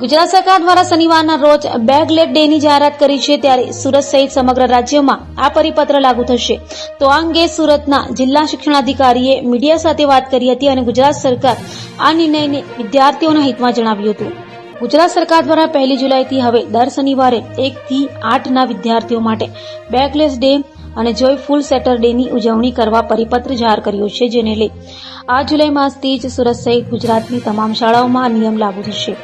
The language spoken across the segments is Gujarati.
ગુજરાત સરકાર દ્વારા શનિવારના રોજ બેગલેટ ડેની જાહેરાત કરી છે, ત્યારે સુરત સહિત સમગ્ર રાજ્યમાં આ પરિપત્ર લાગુ થશે. તો આ અંગે સુરતના જિલ્લા શિક્ષણાધિકારીએ મીડિયા સાથે વાત કરી હતી અને ગુજરાત સરકાર આ નિર્ણયને વિદ્યાર્થીઓના હિતમાં જણાવ્યું હતું. ગુજરાત સરકાર દ્વારા પહેલી જુલાઈથી હવે દર શનિવારે એકથી આઠના વિદ્યાર્થીઓ માટે બેગલેસ ડે અને જોયફુલ સેટરડેની ઉજવણી કરવા પરિપત્ર જાહેર કર્યો છે, જેને લઈ આ જુલાઈ માસથી જ સુરત સહિત ગુજરાતની તમામ શાળાઓમાં નિયમ લાગુ થશે.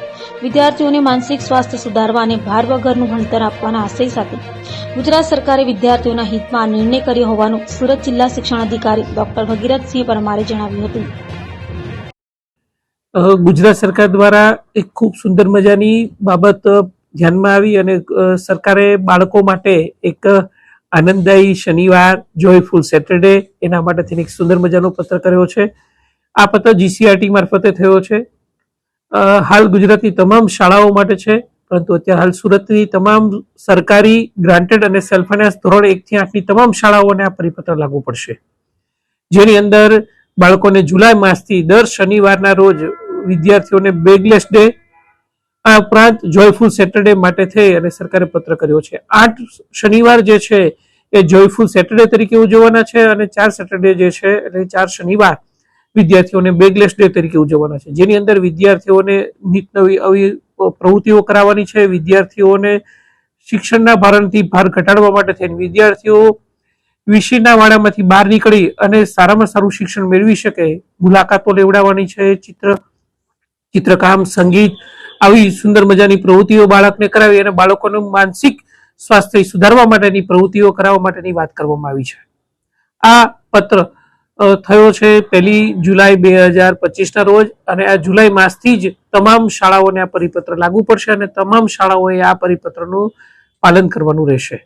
વિદ્યાર્થીઓને માનસિક સ્વાસ્થ્ય સુધારવા અને ભાર વગરનું ભણતર આપવાના આશય સાથે ગુજરાત સરકારે વિદ્યાર્થીઓના હિતમાં નિર્ણય કર્યો હોવાનું સુરત જિલ્લા શિક્ષણાધિકારી ડોક્ટર ભગીરથસિંહ પરમારે જણાવ્યું હતું. ગુજરાત સરકાર દ્વારા એક ખૂબ સુંદર મજાની બાબત ધ્યાનમાં આવી અને સરકારે બાળકો માટે એક આનંદદાયી શનિવાર જોયફુલ સેટરડે એના માટે એક સુંદર મજાનો પત્ર કર્યો છે. આ પત્ર જીસીઆરટી મારફતે થયો છે. હાલ ગુજરાતની તમામ શાળાઓ માટે છે, પરંતુ અત્યારે હાલ સુરતની તમામ સરકારી ગ્રાન્ટેડ અને સેલ્ફ ફાઇનાન્સ ધોરણ એકથી આઠની તમામ શાળાઓને આ પરિપત્ર લાગુ પડશે. જેની અંદર બાળકોને જુલાઈ માસથી દર શનિવારના રોજ વિદ્યાર્થીઓને બેગલેસ ડે, આ ઉપરાંત જોયફુલ સેટરડે માટે થઈ અને સરકારે પત્ર કર્યો છે. આઠ શનિવાર જે છે એ જોયફુલ સેટરડે તરીકે ઉજવવાના છે અને ચાર સેટરડે જે છે એટલે ચાર શનિવાર વિદ્યાર્થીઓને બેગલેસ ડે તરીકે ઉજવવાના છે. જેની અંદર વિદ્યાર્થીઓને નિત નવી, આવી પ્રવૃત્તિઓ કરાવવાની છે. વિદ્યાર્થીઓને શિક્ષણના ભારણથી ભાર ઘટાડવા માટે થઈને વિદ્યાર્થીઓ વિષયના વાડામાંથી બહાર નીકળી અને સારામાં સારું શિક્ષણ મેળવી શકે, મુલાકાતો લેવડાવવાની છે, ચિત્ર, ચિત્રકામ, સંગીત, આવી સુંદર મજાની પ્રવૃત્તિઓ બાળકને કરાવી અને બાળકોનું માનસિક સ્વાસ્થ્ય સુધારવા માટેની પ્રવૃત્તિઓ કરાવવા માટેની વાત કરવામાં આવી છે. આ પત્ર થયો છે પહેલી જુલાઈ બે હજાર પચીસના રોજ અને આ જુલાઈ માસથી જ તમામ શાળાઓને આ પરિપત્ર લાગુ પડશે અને તમામ શાળાઓએ આ પરિપત્રનું પાલન કરવાનું રહેશે.